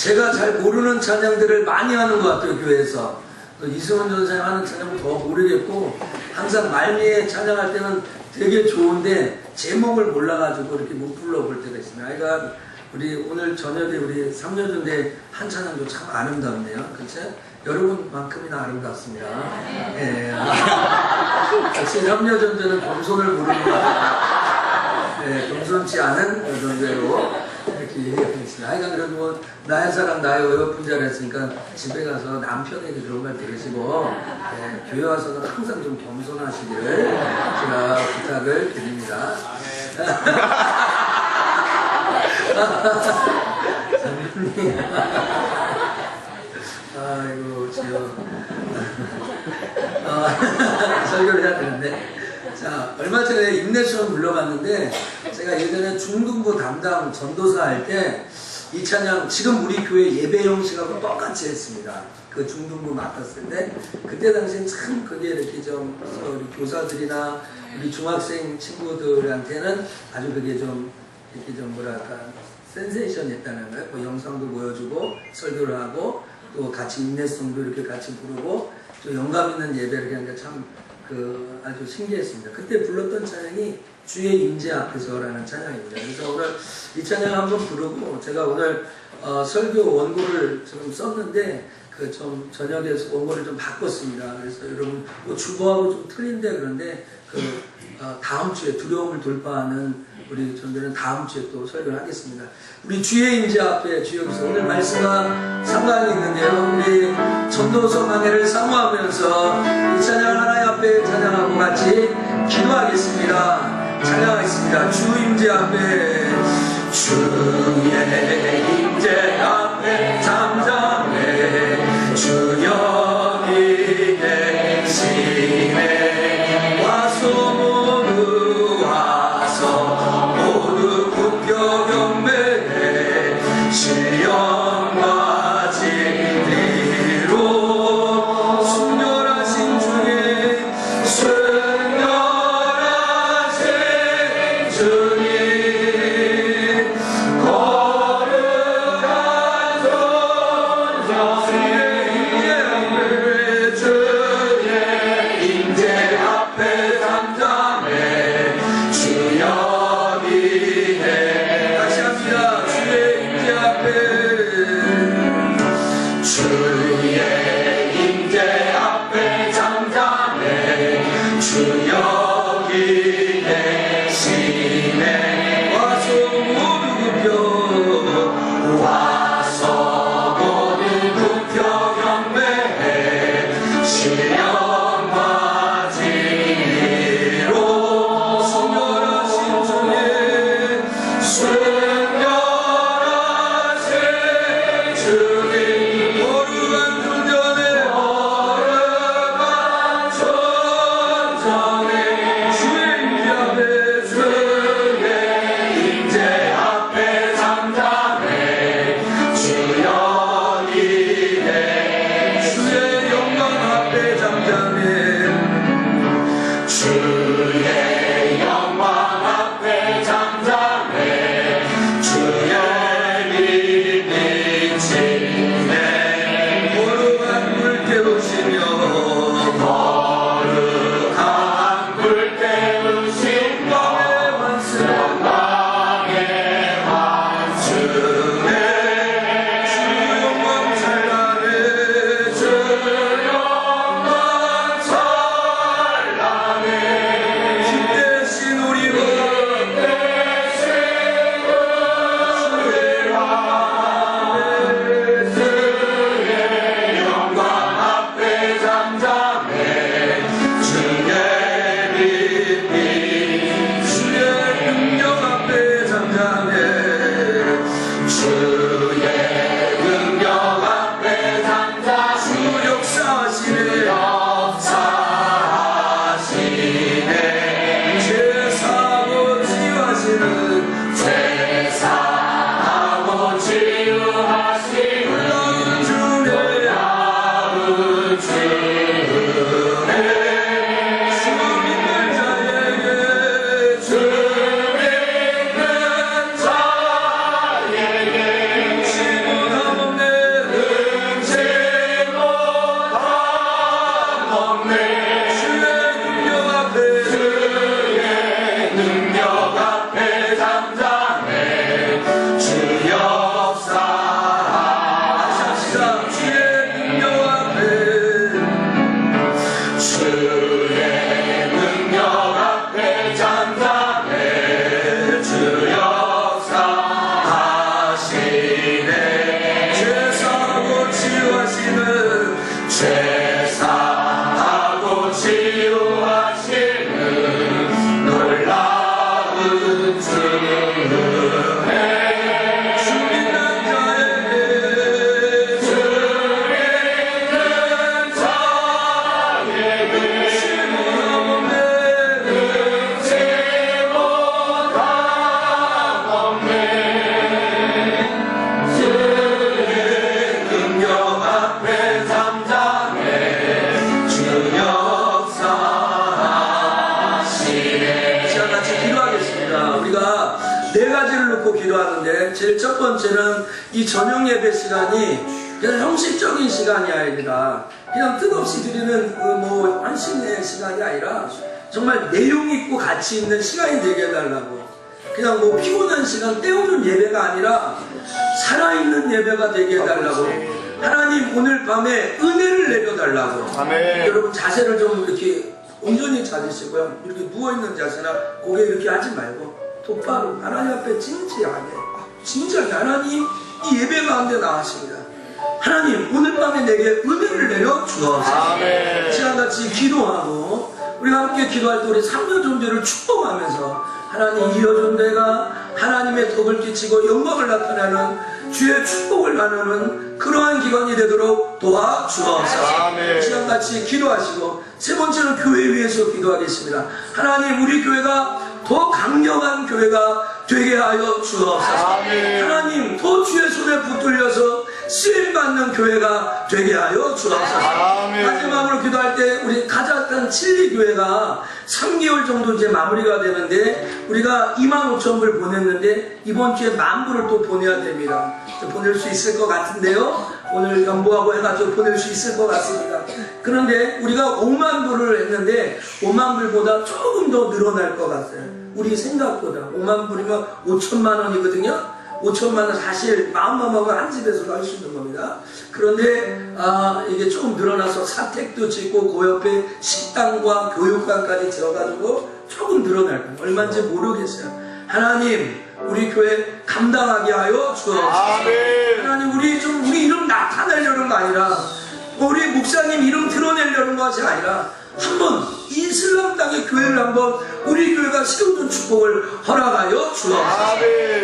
제가 잘 모르는 찬양들을 많이 하는 것 같아요 교회에서 또 이승원 전사님 하는 찬양은 더 모르겠고 항상 말미에 찬양할 때는 되게 좋은데 제목을 몰라가지고 이렇게 못 불러볼 때가 있습니다. 그러니까 우리 오늘 저녁에 우리 삼년전대 한 찬양도 참 아름답네요. 그렇죠? 여러분만큼이나 아름답습니다. 예. 역시 삼년전대는 겸손을 부르는 것 같아요. 네, 겸손치 않은 이렇게 얘기하겠습니다. 하여간 그래도 뭐 나의 사랑 나의 어여쁜 자 했으니까 집에 가서 남편에게 그런 말 들으시고 네, 교회 와서는 항상 좀 겸손하시기를 제가 부탁을 드립니다. 아이고 지금 어, 설교를 해야 되는데 자 얼마 전에 인내수원 불러봤는데 제가 예전에 중등부 담당 전도사 할 때 이 찬양 지금 우리 교회 예배 형식하고 똑같이 했습니다. 그 중등부 맡았을 때 그때 당시엔 참 그게 이렇게 좀 우리 교사들이나 우리 중학생 친구들한테는 아주 그게 좀 이렇게 좀 뭐랄까 센세이션했다는 거예요. 뭐 영상도 보여주고 설교를 하고 또 같이 인내성도 이렇게 같이 부르고 또 영감 있는 예배를 게참 그 아주 신기했습니다. 그때 불렀던 찬양이 주의 임재 앞에서라는 찬양입니다. 그래서 오늘 이 찬양 한번 부르고 제가 오늘 어, 설교 원고를 지금 썼는데 그 좀 저녁에 원고를 좀 바꿨습니다. 그래서 여러분 뭐 주보하고 좀 틀린데 그런데 그 어, 다음 주에 두려움을 돌파하는 우리 전들은 다음 주에 또 설교를 하겠습니다. 우리 주의 임재 앞에 주여기서 오늘 말씀과 상관이 있는데요. 우리 전도서 강해를 사모하면서 이 찬양을 하나님 앞에 찬양하고 같이 기도하겠습니다. 찬양하겠습니다. 주 임재 앞에 주의 임재 앞에 잠잠 저녁 예배 시간이 그냥 형식적인 시간이 아니라 그냥 뜻없이 드리는 그뭐 한신의 시간이 아니라 정말 내용 있고 가치 있는 시간이 되게 해달라고 그냥 뭐 피곤한 시간 때우는 예배가 아니라 살아있는 예배가 되게 해달라고 하나님 오늘 밤에 은혜를 내려달라고 아멘. 여러분 자세를 좀 이렇게 온전히 찾으시고요. 이렇게 누워있는 자세나 고개 이렇게 하지 말고 똑바로 하나님 앞에 진지하게 진지하게 하나님 이 예배 가운데 나왔습니다. 하나님 오늘 밤에 내게 은혜를 내려 주옵소서. 시간같이 기도하고 우리가 함께 기도할 때 우리 삼년 존재를 축복하면서 하나님 이어 존재가 하나님의 덕을 끼치고 영광을 나타내는 주의 축복을 나누는 그러한 기관이 되도록 도와주옵소서. 시간같이 기도하시고 세 번째는 교회 위해서 기도하겠습니다. 하나님 우리 교회가 더 강력한 교회가 되게 하여 주옵소서. 아멘. 하나님 더 주의 손에 붙들려서 쓰임 받는 교회가 되게 하여 주옵소서. 마지막으로 기도할 때 우리 가자탄 칠리 교회가 3개월 정도 이제 마무리가 되는데 우리가 2만 5천 불 보냈는데 이번 주에 만 불을 또 보내야 됩니다. 보낼 수 있을 것 같은데요. 오늘 연보하고 해가지고 보낼 수 있을 것 같습니다. 그런데 우리가 5만 불을 했는데 5만 불보다 조금 더 늘어날 것 같아요. 우리 생각보다 5만 불이면 5천만 원이거든요. 5천만 원 사실 마음만 먹으면 한 집에서도 할 수 있는 겁니다. 그런데 아, 이게 조금 늘어나서 사택도 짓고 그 옆에 식당과 교육관까지 지어가지고 조금 늘어날 거예요. 얼마인지 모르겠어요. 하나님 우리 교회 감당하게 하여 주옵소서. 하나님 우리 좀 우리 이름 나타내려는 거 아니라 우리 목사님 이름 드러내려는 것이 아니라 한번 땅의 교회를 한번 우리 교회가 세우는 축복을 허락하여 주옵소서.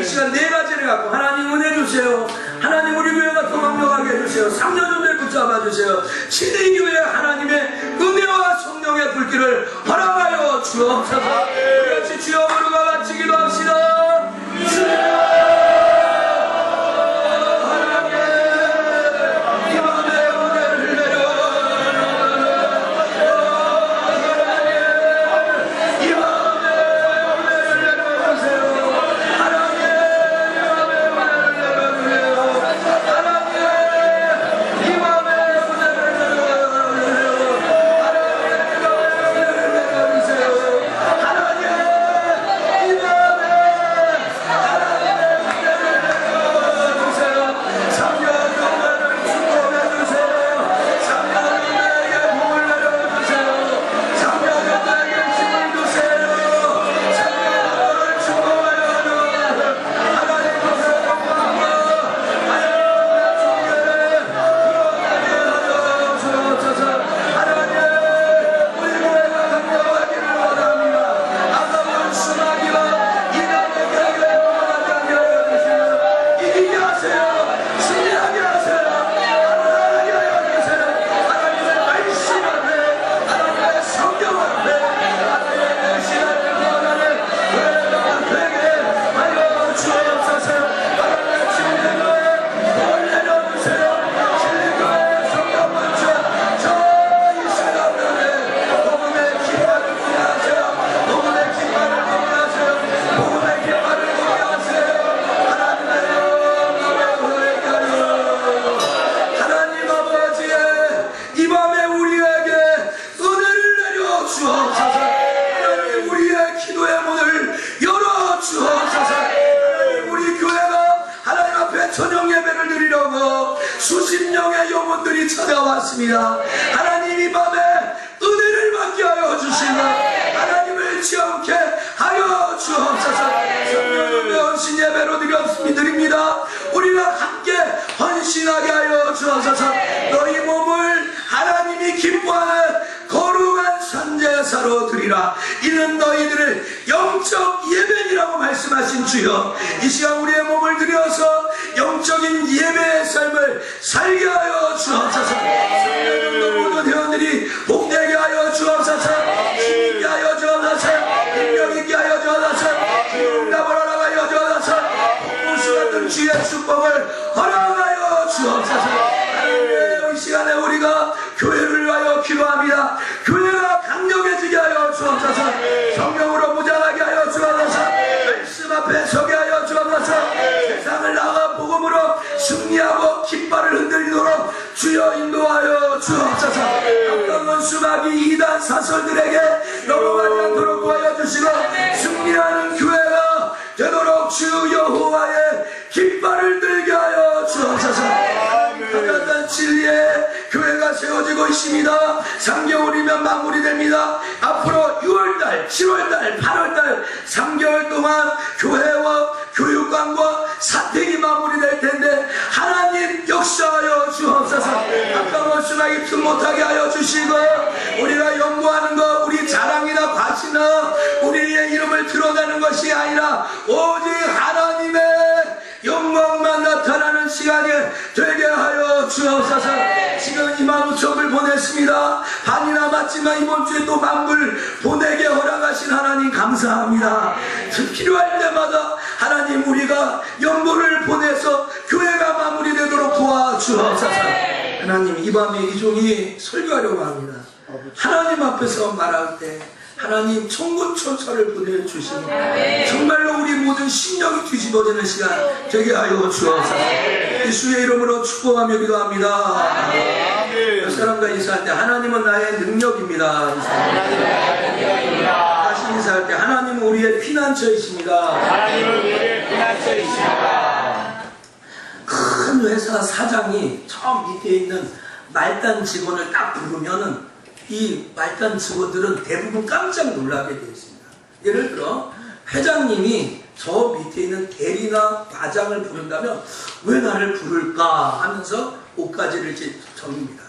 이 시간 네 가지를 갖고 하나님 은혜 주세요. 하나님 우리 교회가 더 강력하게 해주세요. 3년 전에 붙잡아 주세요. 신의 교회 하나님의 은혜와 성령의 불길을 허락하여 주옵소서. 같이 주여 부르가 같이 기도합 같은 사택이 마무리될 텐데 하나님 역사하여 주옵소서. 수나기 틈 못하게 하여 주시고 우리가 연구하는 것 우리 자랑이나 과시나 우리의 이름을 드러내는 것이 아니라 오직 하나님의 시간이 되게 하여 주옵소서. 지금 2만 5천을 보냈습니다. 반이 남았지만 이번 주에 또 만불 보내게 허락하신 하나님 감사합니다. 필요할 때마다 하나님 우리가 연보를 보내서 교회가 마무리되도록 도와주옵소서. 하나님 이 밤에 이 종이 설교하려고 합니다. 하나님 앞에서 말할 때 하나님 천군천사를 보내주시고 정말로 우리 모든 심령이 뒤집어지는 시간 되게 하여 주옵소서. 예수의 이름으로 축복하며 기도합니다. 몇 사람과 인사할 때 하나님은 나의 능력입니다. 다시 인사할 때 하나님은 우리의 피난처이십니다. 하나님은 우리의 피난처이십니다. 큰 회사 사장이 처음 밑에 있는 말단 직원을 딱 부르면은 이 말단 직원들은 대부분 깜짝 놀라게 되어 있습니다. 예를 들어 회장님이 저 밑에 있는 대리나 과장을 부른다면 왜 나를 부를까 하면서 옷가지를 정립니다.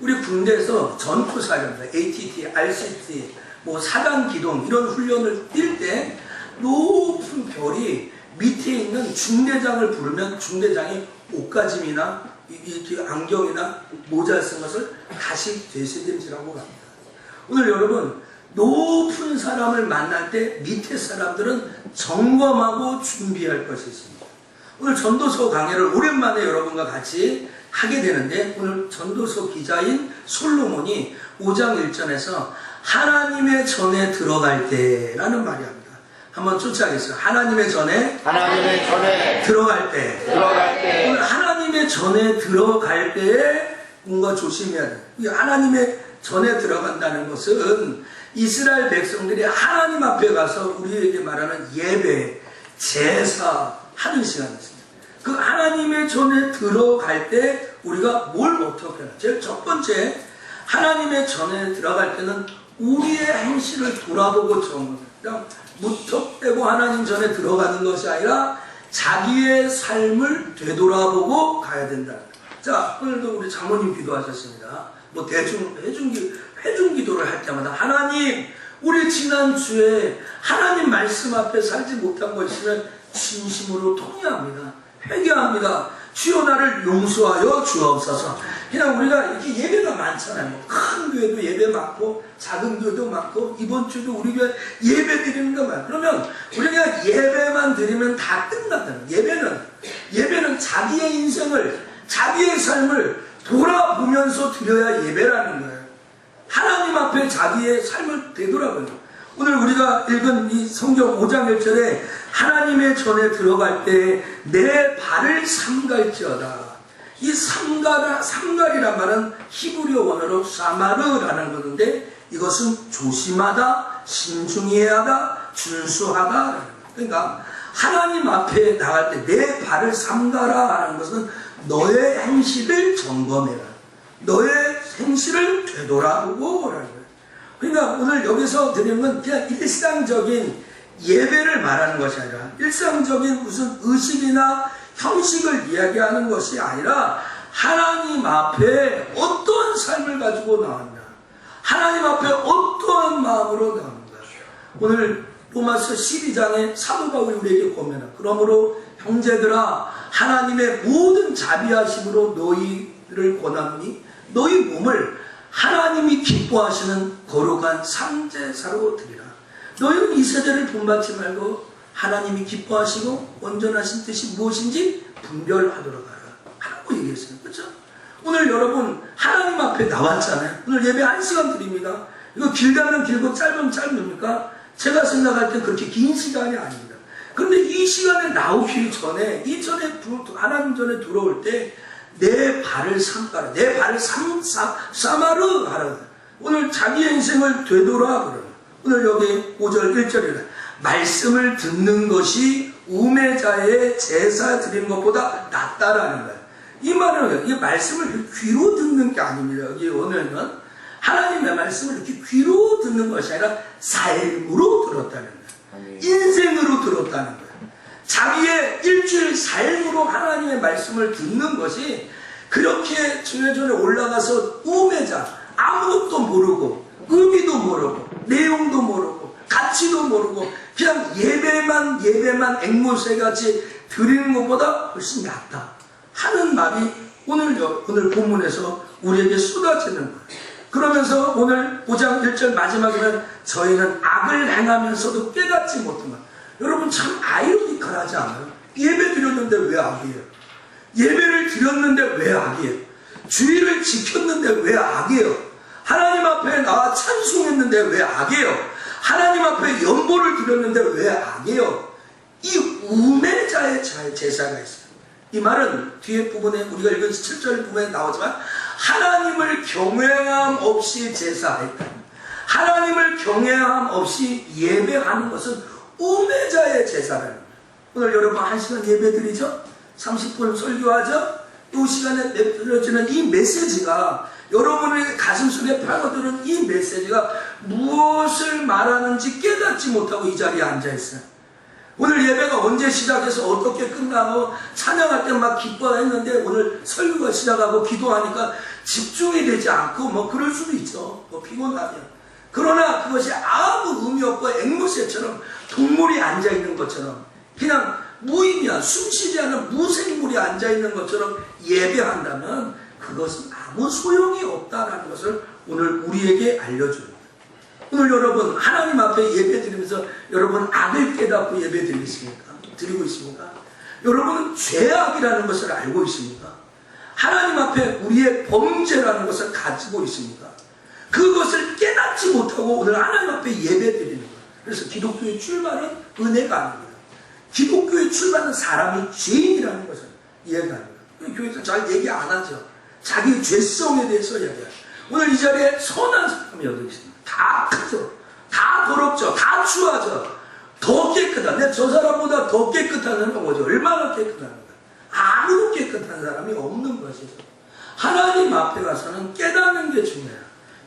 우리 군대에서 전투사령부, ATT, RCT, 뭐 사단 기동 이런 훈련을 뛸 때 높은 별이 밑에 있는 중대장을 부르면 중대장이 옷가짐이나 이- 안경이나 모자를 쓴 것을 다시 되새김질하고 갑니다. 오늘 여러분 높은 사람을 만날 때 밑에 사람들은 점검하고 준비할 것이 있습니다. 오늘 전도서 강의를 오랜만에 여러분과 같이 하게 되는데 오늘 전도서 기자인 솔로몬이 5장 1절에서 하나님의 전에 들어갈 때라는 말이 합니다. 한번 쫓아가겠습니다. 하나님의 전에 하나님의 전에 들어갈 때 들어갈 때 오늘 하나 님의 전에 들어갈 때에 뭔가 조심해야 돼요. 이 하나님의 전에 들어간다는 것은 이스라엘 백성들이 하나님 앞에 가서 우리에게 말하는 예배, 제사 하는 시간이었습니다. 그 하나님의 전에 들어갈 때 우리가 뭘 어떻게 하나? 제일 첫 번째 하나님의 전에 들어갈 때는 우리의 행실을 돌아보고 정합니다. 그냥 무턱대고 하나님 전에 들어가는 것이 아니라 자기의 삶을 되돌아보고 가야 된다. 자, 오늘도 우리 장모님 기도하셨습니다. 뭐 대중 회중기 회중 기도를 할 때마다 하나님 우리 지난 주에 하나님 말씀 앞에 살지 못한 것 있으면 진심으로 통회합니다. 회개합니다. 주여 나를 용서하여 주옵소서. 그냥 우리가 이렇게 예배가 많잖아요. 큰 교회도 예배 많고 작은 교회도 많고 이번 주도 우리 교회 예배 드리는 거 많아요. 그러면 우리가 예배만 드리면 다 끝났다는 거예요. 예배는 예배는 자기의 인생을 자기의 삶을 돌아보면서 드려야 예배라는 거예요. 하나님 앞에 자기의 삶을 되돌아보는 오늘 우리가 읽은 이 성경 5장 1절에 하나님의 전에 들어갈 때 내 발을 삼갈지어다. 이 삼가라, 삼갈이란 말은 히브리어 원어로 사마르라는 것인데 이것은 조심하다, 신중해야 하다, 준수하다. 그러니까 하나님 앞에 나갈 때 내 발을 삼가라 하는 것은 너의 행실을 점검해라. 너의 행실을 되돌아보고 라는. 그러니까 오늘 여기서 드리는 건 그냥 일상적인 예배를 말하는 것이 아니라 일상적인 무슨 의식이나 형식을 이야기하는 것이 아니라 하나님 앞에 어떤 삶을 가지고 나왔나 하나님 앞에 어떠한 마음으로 나온다 오늘 로마서 12장에 사도 바울이 우리에게 보면 그러므로 형제들아 하나님의 모든 자비하심으로 너희를 권하노니 너희 몸을 하나님이 기뻐하시는 거룩한 상제사로 드리라. 너희는 이 세대를 본받지 말고 하나님이 기뻐하시고 온전하신 뜻이 무엇인지 분별하도록 하라. 하라고 얘기했어요. 그렇죠? 오늘 여러분 하나님 앞에 나왔잖아요. 오늘 예배 한 시간 드립니다. 이거 길다면 길고 짧으면 짧습니까? 제가 생각할 때 그렇게 긴 시간이 아닙니다. 그런데 이 시간에 나오기 전에 이 전에 두- 하나님 전에 들어올 때 내 발을 삼가라. 내 발을 삼, 사, 사마르 하라. 오늘 자기의 인생을 되돌아 그러 오늘 여기 5절 1절이라. 말씀을 듣는 것이 우매자의 제사 드리는 것보다 낫다라는 거예요. 이 말은 이 말씀을 귀로 듣는 게 아닙니다. 여기 오늘은 하나님의 말씀을 이렇게 귀로 듣는 것이 아니라 삶으로 들었다는 거예요. 인생으로 들었다는 거예요. 자기의 일주일 삶으로 하나님의 말씀을 듣는 것이 그렇게 주여전에 올라가서 우매자 아무것도 모르고 의미도 모르고 내용도 모르고 가치도 모르고 그냥 예배만 예배만 앵무새 같이 드리는 것보다 훨씬 낫다 하는 말이 오늘 여- 오늘 본문에서 우리에게 쏟아지는 거예요. 그러면서 오늘 5장 1절 마지막에는 저희는 악을 행하면서도 깨닫지 못한 것. 여러분 참 아이러니컬하지 않아요? 예배 드렸는데 왜 악이에요? 예배를 드렸는데 왜 악이에요? 주의를 지켰는데 왜 악이에요? 하나님 앞에 나와 찬송했는데 왜 악이에요? 하나님 앞에 연보를 드렸는데 왜 악이에요? 이 우매자의 자- 제사가 있어요. 이 말은 뒤에 부분에 우리가 읽은 7절 부분에 나오지만 하나님을 경외함 없이 제사했다. 하나님을 경외함 없이 예배하는 것은 우매자의 거예요. 오늘 여러분 한 시간 예배 드리죠? 30분 설교하죠? 이 시간에 내려지는 이 메시지가 여러분의 가슴 속에 파고드는 이 메시지가 무엇을 말하는지 깨닫지 못하고 이 자리에 앉아 있어요. 오늘 예배가 언제 시작해서 어떻게 끝나고 찬양할 때 막 기뻐했는데 오늘 설교가 시작하고 기도하니까 집중이 되지 않고 뭐 그럴 수도 있죠. 뭐 피곤하면. 그러나 그것이 아무 의미 없고 앵무새처럼 동물이 앉아 있는 것처럼 그냥 무의미한 숨쉬지 않은 무생물이 앉아 있는 것처럼 예배한다면 그것은 아무 소용이 없다라는 것을 오늘 우리에게 알려줍니다. 오늘 여러분 하나님 앞에 예배 드리면서 여러분 악을 깨닫고 예배 드리고 있습니까? 드리고 있습니까? 여러분은 죄악이라는 것을 알고 있습니까? 하나님 앞에 우리의 범죄라는 것을 가지고 있습니까? 그것을 깨닫지 못하고 오늘 하나님 앞에 예배 거예요. 그래서 기독교의 출발은 은혜가 아닙니다. 기독교의 출발은 사람이 죄인이라는 것을 이해합니다. 교회에서 잘 얘기 안 하죠. 자기 죄성에 대해서 얘기해요. 오늘 이 자리에 선한 사람이 여기 있습니다. 다 크죠. 다 더럽죠. 다 추하죠. 더 깨끗한. 내가 저 사람보다 더 깨끗한 사람은 뭐죠? 얼마나 깨끗합니까? 아무도 깨끗한 사람이 없는 것이죠. 하나님 앞에 가서는 깨닫는 게 중요해요.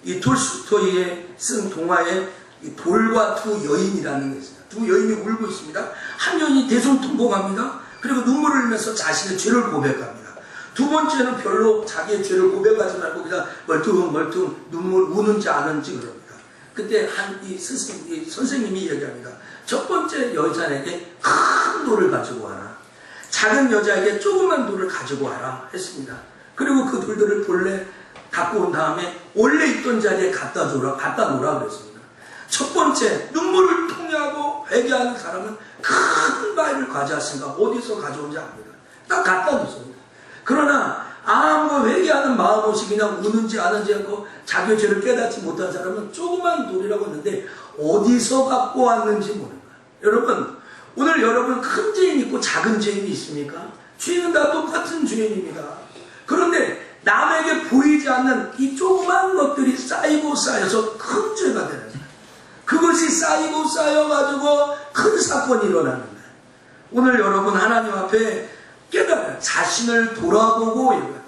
이 톨스토이의 쓴 동화에 이 돌과 두 여인이라는 게 있어요. 두 여인이 울고 있습니다. 한 여인이 대성통곡합니다. 그리고 눈물을 흘리면서 자신의 죄를 고백합니다. 두 번째는 별로 자기의 죄를 고백하지 말고 그냥 멀뚱멀뚱 눈물 우는지 아는지 그럽니다. 그때 한 이 선생님이 얘기합니다. 첫 번째 여자에게 큰 돌을 가지고 와라. 작은 여자에게 조그만 돌을 가지고 와라 했습니다. 그리고 그 돌들을 본래 갖고 온 다음에 원래 있던 자리에 갖다 줘라, 갖다 놓으라 그랬습니다. 첫 번째 눈물을 통해하고 회개하는 사람은 큰 바위를 가져왔으니까 어디서 가져온지 압니다. 딱 갖다 놓습니다. 그러나 아무 회개하는 마음 없이 그냥 우는지 아는지 않고 자기 죄를 깨닫지 못한 사람은 조그만 돌이라고 했는데 어디서 갖고 왔는지 거예요. 여러분 오늘 여러분 큰 죄인 있고 작은 죄인이 있습니까? 죄인은 다 똑같은 죄인입니다. 그런데 남에게 보이지 않는 이 조그만 것들이 쌓이고 쌓여서 큰 죄가 되는. 그것이 쌓이고 쌓여가지고 큰 사건이 일어나는 거예요. 오늘 여러분 하나님 앞에 깨달아요. 자신을 돌아보고.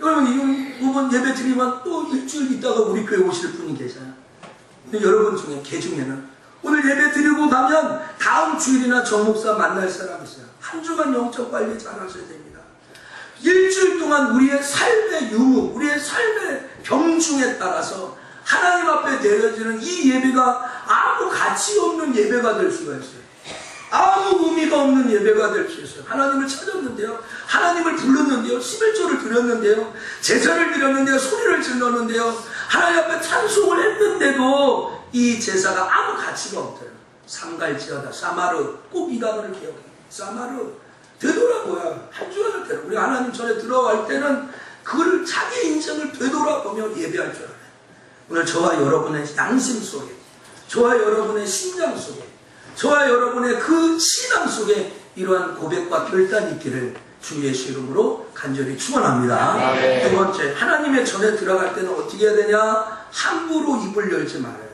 여러분 이- 이번 예배 드리면 또 일주일 있다가 우리 교회 오실 분이 계셔요. 여러분 중에 개 중에는 오늘 예배 드리고 가면 다음 주일이나 정 목사 만날 사람 있어요. 한 주간 영적 관리 잘 하셔야 됩니다. 일주일 동안 우리의 삶의 유무, 우리의 삶의 경중에 따라서 하나님 앞에 내려지는 이 예배가 아무 가치 없는 예배가 될 수가 있어요. 아무 의미가 없는 예배가 될 수 있어요. 하나님을 찾았는데요. 하나님을 불렀는데요. 11조를 드렸는데요. 제사를 드렸는데요. 소리를 질렀는데요. 하나님 앞에 찬송을 했는데도 이 제사가 아무 가치가 없어요. 삼갈지어다. 사마르. 꼭 이 단어를 기억해요. 사마르. 되돌아보야. 한 주간을 되돌아. 우리 하나님 전에 들어갈 때는 그를 자기 인생을 되돌아보며 예배할 줄 알아요. 오늘 저와 여러분의 양심 속에, 저와 여러분의 심장 속에, 저와 여러분의 그 신앙 속에 이러한 고백과 결단이 있기를 주 예수 이름으로 간절히 축원합니다. 두 번째, 하나님의 전에 들어갈 때는 어떻게 해야 되냐? 함부로 입을 열지 말아야 돼요.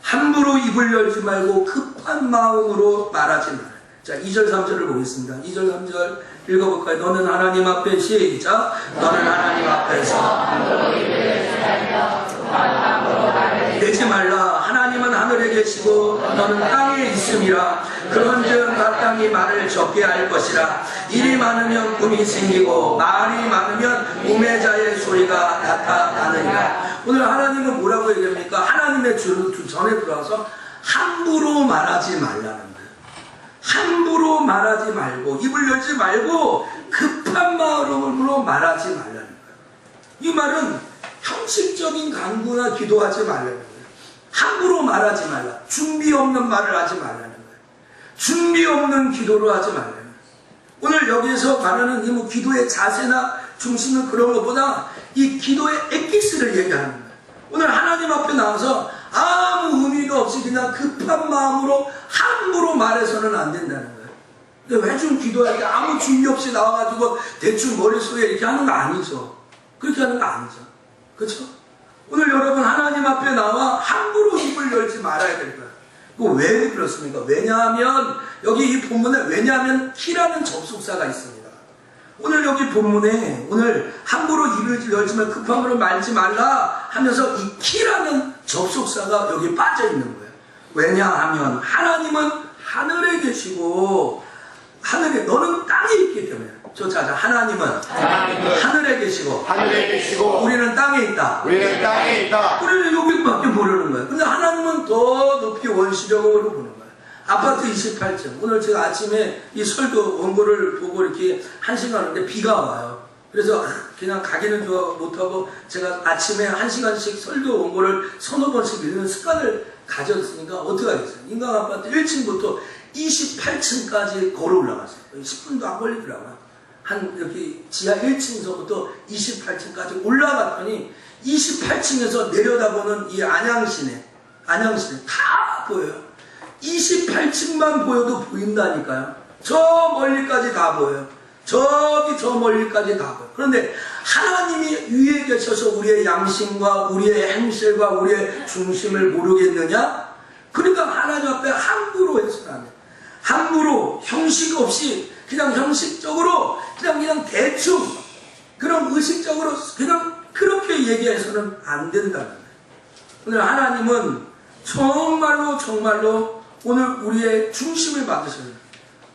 함부로 입을 열지 말고 급한 마음으로 말하지 말아요. 자, 2절, 3절을 보겠습니다. 2절, 3절 읽어볼까요? 너는 하나님 앞에 시작. 너는 하나님 앞에서 내지 말라. 하나님은 계시고 너는 땅에 있음이라. 그런즉 마땅히 말을 적게 할 것이라. 일이 많으면 꿈이 생기고 말이 많으면 우매자의 소리가 나타나느니라. 오늘 하나님은 뭐라고 얘기합니까? 하나님의 주, 주 전에 들어와서 함부로 말하지 말라는 거예요. 함부로 말하지 말고 입을 열지 말고 급한 마음으로 말하지 말라는 거예요. 이 말은 형식적인 강구나 기도하지 말라는 거예요. 함부로 말하지 말라. 준비 없는 말을 하지 말라는 거예요. 준비 없는 기도를 하지 말라는 거예요. 오늘 여기에서 말하는 이뭐 기도의 자세나 중심은 그런 것보다 이 기도의 엑기스를 얘기하는 거예요. 오늘 하나님 앞에 나와서 아무 의미가 없이 그냥 급한 마음으로 함부로 말해서는 안 된다는 거예요. 근데 기도할 때 아무 준비 없이 나와가지고 대충 머릿속에 이렇게 하는 거 아니죠. 그렇게 하는 거 아니죠. 그렇죠? 오늘 여러분 하나님 앞에 나와 함부로 입을 열지 말아야 될 거예요. 그거 왜 그렇습니까? 왜냐하면 여기 이 본문에 왜냐하면 키라는 접속사가 있습니다. 오늘 여기 본문에 오늘 함부로 입을 열지 말 급한 말을 말지 말라 하면서 이 키라는 접속사가 여기 빠져 있는 거예요. 왜냐하면 하나님은 하늘에 계시고 하늘에 너는 땅에 있기 때문에 저 자자 하나님은 하나님은 하늘에 계시고 하늘에 계시고 우리는 땅에 있다. 우리는 땅에 있다. 우리는 여기밖에 모르는 거예요. 근데 하나님은 더 높이 원시적으로 보는 거예요. 아파트 28층. 오늘 제가 아침에 이 설교 원고를 보고 이렇게 한 시간 하는데 비가 와요. 그래서 그냥 가기는 좋아 못하고 제가 아침에 한 시간씩 설교 원고를 서너 번씩 읽는 습관을 가졌으니까 어떻게 하겠어요? 인강 아파트 1층부터 28층까지 걸어 올라갔어요. 10분도 안 걸리더라고요. 한 여기 지하 1층서부터 28층까지 올라갔더니 28층에서 내려다보는 이 안양시내, 안양시내 다 보여요. 28층만 보여도 보인다니까요. 저 멀리까지 다 보여요. 저기 저 멀리까지 다 보여요. 그런데 하나님이 위에 계셔서 우리의 양심과 우리의 행실과 우리의 중심을 모르겠느냐? 그러니까 하나님 앞에 함부로 돼. 함부로 형식 없이 그냥 형식적으로 그냥 그냥 대충 그런 의식적으로 그냥 그렇게 얘기해서는 안 된다는 거예요. 오늘 하나님은 정말로 정말로 오늘 우리의 중심을 받으셔요.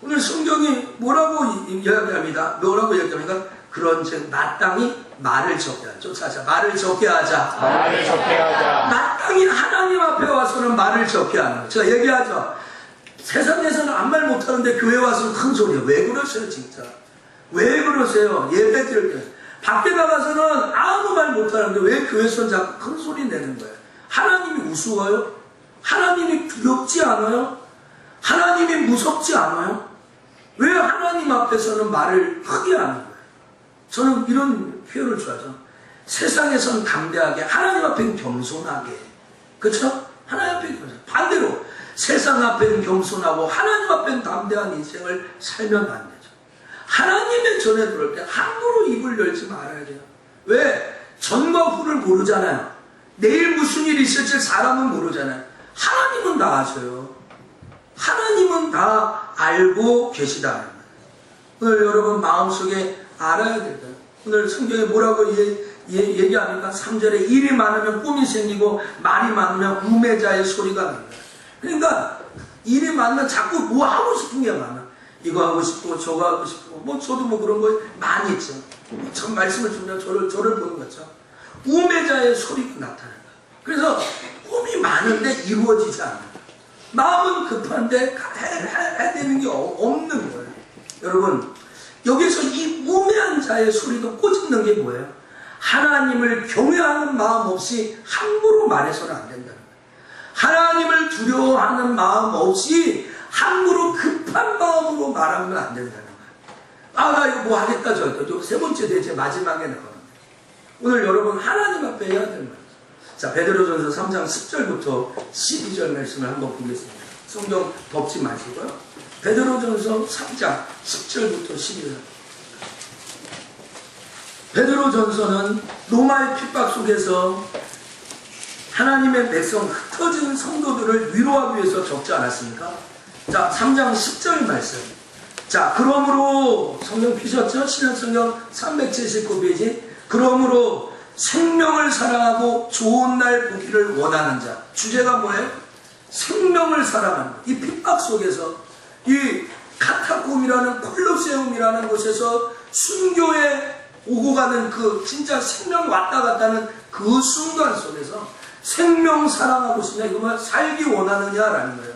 오늘 성경이 뭐라고 이- 이야기합니다. 뭐라고 이야기합니까? 그런즉 마땅히 말을 적게 하자. 쫓아자. 말을 적게 하자. 말을 적게 하자. 마땅히 하나님 앞에 와서는 말을 적게 하는 거예요. 제가 얘기하죠. 세상에서는 아무 말 못하는데 교회 와서는 큰 소리예요. 왜 그러세요 진짜? 왜 그러세요? 예배 드릴 때. 밖에 나가서는 아무 말 못하는데 왜 교회에서는 자꾸 큰 소리 내는 거예요? 하나님이 우스워요? 하나님이 두렵지 않아요? 하나님이 무섭지 않아요? 왜 하나님 앞에서는 말을 크게 하는 거예요? 저는 이런 표현을 좋아하죠. 세상에선 담대하게, 하나님 앞엔 겸손하게. 그렇죠? 하나님 앞엔 겸손. 반대로 세상 앞엔 겸손하고 하나님 앞엔 담대한 인생을 살면 안 되죠. 하나님의 전에 들어올 때 함부로 입을 열지 말아야 돼요. 왜? 전과 후를 모르잖아요. 내일 무슨 일이 있을지 사람은 모르잖아요. 하나님은 다 아셔요. 하나님은 다 알고 계시다. 오늘 여러분 마음속에 알아야 될 거예요. 오늘 성경에 뭐라고 예, 예, 얘기하니까 3절에 일이 많으면 꿈이 생기고 말이 많으면 우매자의 소리가 난다. 그러니까 일이 많으면 자꾸 뭐 하고 싶은 게 많아. 이거 하고 싶고 저거 하고 싶고 뭐 저도 뭐 그런 거 많이 있죠. 참 말씀을 주면 저를 저를 보는 거죠. 우매자의 소리가 나타난다. 그래서 꿈이 많은데 이루어지지 않아. 마음은 급한데 해야 되는 게 어- 없는 거예요. 여러분, 여기서 이 우매한 자의 소리도 꼬집는 게 뭐예요? 하나님을 경외하는 마음 없이 함부로 말해서는 안 된다는 거예요. 하나님을 두려워하는 마음 없이 함부로 급한 마음으로 말하면 안 된다는 거예요. 아, 나 이거 뭐 하겠다, 저, 저, 세 번째 대제 마지막에 나오는데. 오늘 여러분 하나님 앞에 해야 될 말. 자, 베드로전서 3장 10절부터 12절 말씀을 한번 보겠습니다. 성경 덮지 마시고요. 베드로전서 3장 10절부터 12절. 베드로 전서는 로마의 핍박 속에서 하나님의 백성 흩어진 성도들을 위로하기 위해서 적지 않았습니까? 자, 3장 10절 말씀. 자, 그러므로 성경 피셨죠? 신약성경 379페이지. 그러므로 생명을 사랑하고 좋은 날 보기를 원하는 자. 주제가 뭐예요? 생명을 사랑하는 것. 이 핍박 속에서 이 카타콤이라는 콜로세움이라는 곳에서 순교에 오고 가는 그 진짜 생명 왔다 갔다 하는 그 순간 속에서 생명 사랑하고 싶냐 이거만 살기 원하느냐라는 거예요.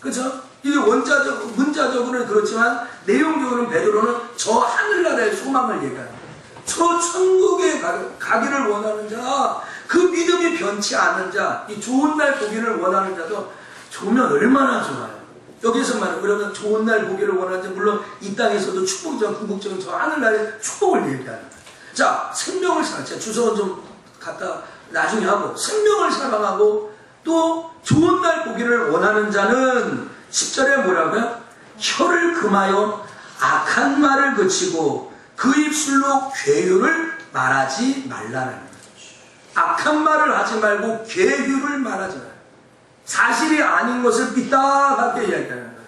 그렇죠? 이게 원자적 문자적으로는 그렇지만 내용적으로는 베드로는 저 하늘나라의 소망을 거예요. 저 천국에 가, 가기를 원하는 자, 그 믿음이 변치 않은 자, 이 좋은 날 보기를 원하는 자도 좋으면 얼마나 좋아요. 여기서 말하는 그러면 좋은 날 보기를 원하는 자, 물론 이 땅에서도 축복적, 궁극적인 저 하늘나라의 축복을 얘기하는 거예요. 자, 생명을 제가 주소는 좀 갖다 나중에 하고, 생명을 사랑하고 또 좋은 날 보기를 원하는 자는 10절에 뭐라고요? 혀를 금하여 악한 말을 그치고 그 입술로 괴유를 말하지 말라는 거예요. 악한 말을 하지 말고 괴유를 말하지 말아요. 사실이 아닌 것을 삐딱하게 이야기하는 거예요.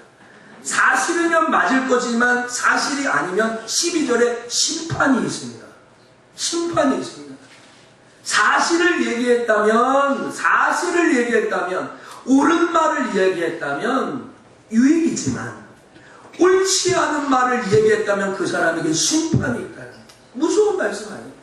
사실이면 맞을 거지만 사실이 아니면 12절에 심판이 있습니다. 심판이 있습니다. 사실을 얘기했다면, 사실을 얘기했다면, 옳은 말을 얘기했다면 유익이지만, 옳지 않은 말을 얘기했다면 그 사람에게 심판이 있다. 무서운 말씀 아니에요.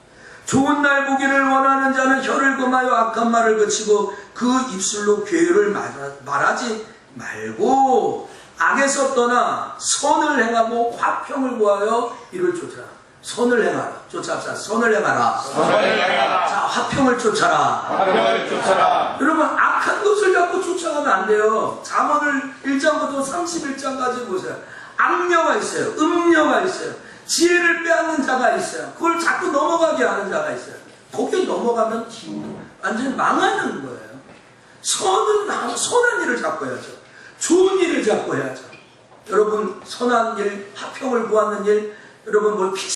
좋은 날 보기를 원하는 자는 혀를 금하여 악한 말을 그치고 그 입술로 괴유를 말하- 말하지 말고 악에서 떠나 선을 행하고 화평을 구하여 이를 쫓아라. 선을 행하라. 쫓아합시다. 선을 행하라. 선행하라. 자, 화평을 쫓아라. 하늘을 쫓아라. 여러분 악한 것을 쫓아가면 안 돼요. 잠언을 1장부터 31장까지 보세요. 악녀가 있어요. 음녀가 있어요. 지혜를 빼앗는 자가 있어요. 그걸 자꾸 넘어가게 하는 자가 있어요. 거기에 넘어가면 완전히 망하는 거예요. 선은 나- 선한 일을 잡고 해야죠. 좋은 일을 잡고 해야죠. 여러분 선한 일, 화평을 구하는 일, 여러분 뭐